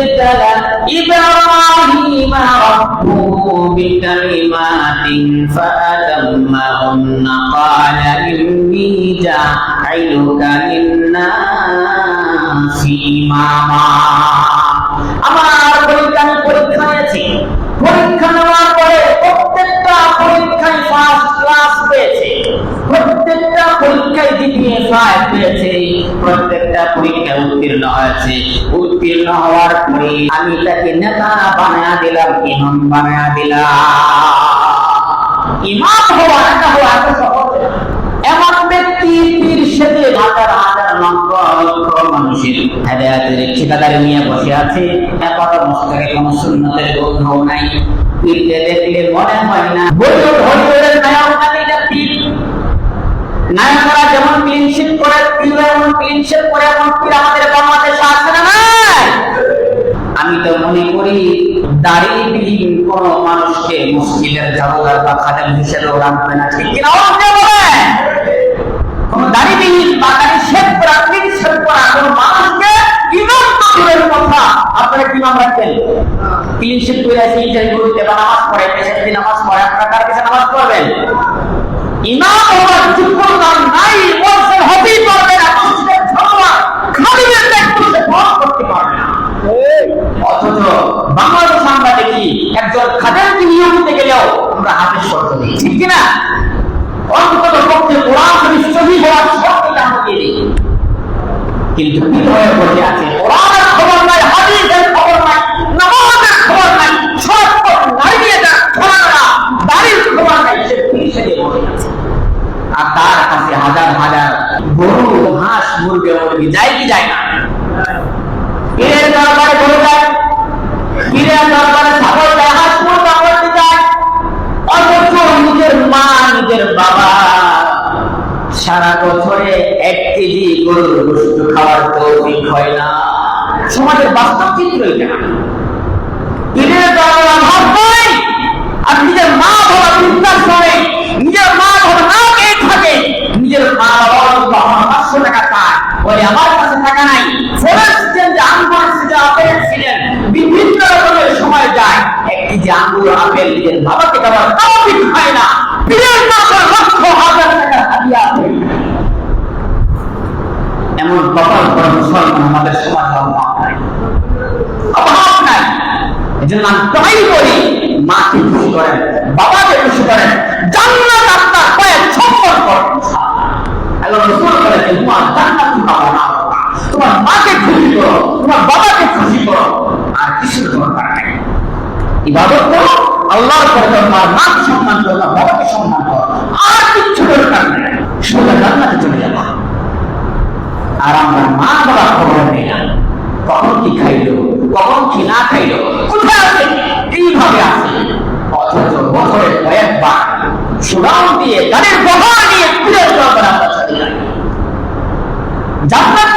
ابتلى إبراهيم ربه بكلمات فأتمهن قال إني جاعلك للناس إماما আমার প্রত্যেকটা পরীক্ষায় উত্তীর্ণ হয়েছে। উত্তীর্ণ হওয়ার পরে আমি তাকে নেতা বানায়া দিলাম, ইমাম বানায়া দিলাম। ইমাম হওয়া নেতা হওয়া এত সহজ। এমন ব্যক্তি পীর হাজার ঠিকাদারি নিয়ে বসে আছে। দেখলে মনে হয় না যেমন করে না নাই? আমি তো মনে করি কোন মানুষকে জাদুঘর বা খাদেম হিসেবে রাখবে না। ঠিক কিনা কোন বা করা করা কোন মানুষকে আপনারা রাখবেন না মসজিদের ধর্মা খালিদের দায়িত্ব সে পালন করতে পারবে না অথচ বাংলাদেশ আমরা একজন খাদেরকে নিয়মিতে গেলেও আমরা হাতের শর্ত দিই ঠিক কিনা? অন্তত পক্ষে কোরআন শরীফ সহি হওয়ার শর্তটা কিন্তু বসে আছে। কোরআনের খবর নাই, হাদিসের খবর নাই, নামাজের খবর নাই দাড়ির খবর নাই সে আর তার কাছে হাজার হাজার গরু হাঁস মুরগি মুরগি যায় কি যায় না পীরের দরবারে গরু যায় পীরের দরবারে ছাগল যায় হাঁস মুরগা মুরগি যায় অথচ নিজের নিজের বাবা সারা বছরে এক কেজি গরুর গোস্ত খাওয়ার তৌফিক হয় না। সমাজের বাস্তব চিত্র এটা। দরবার অভাব নাই আর নিজের মা বাবা বৃদ্ধাশ্রমে নিজের মা বাবা না পেয়ে থাকে, নিজের মা বাবা পাঁচশো টাকা পায়। আমার কাছে নাই। বিভিন্ন রকমের সময় যায় একটি যে আঙ্গুর, আপেল নিজের বাবাকে দেওয়ার তাও ঠিক হয় না পীরের দরবার লক্ষ হাজার টাকা হাদিয়া আপেল এমন মুসলমান আমাদের সমাজে অভাব নাই। অভাব নাই। এজন্য আমি তাই বলি, মাকে খুশি করেন, বাবাকে খুশি করেন, জান্নাত আপনার কয়েক সম্পর্ক করেন। আল্লাহ রসুল বলেছেন, তোমার জান্নাত পাবো না তোমার মাকে খুশি করো, তোমার বাবাকে খুশি করো। আর কিছুর দরকার নেই। ইবাদত করো, আল্লাহর পরে তোমার মাকে সম্মান করো তোমার বাবাকে সম্মান করো আর কিচ্ছু দরকার নেই সোজা জান্নাতে চলে যাবা আমরা মা বাবা খবর নেই। না কখন কি খাইল, কখন কি না খাইল, কোথায় আছে আছে? অথচ বছরে কয়েকবার সুরাম দিয়ে, তাদের বহা নিয়ে যাই জান্নাত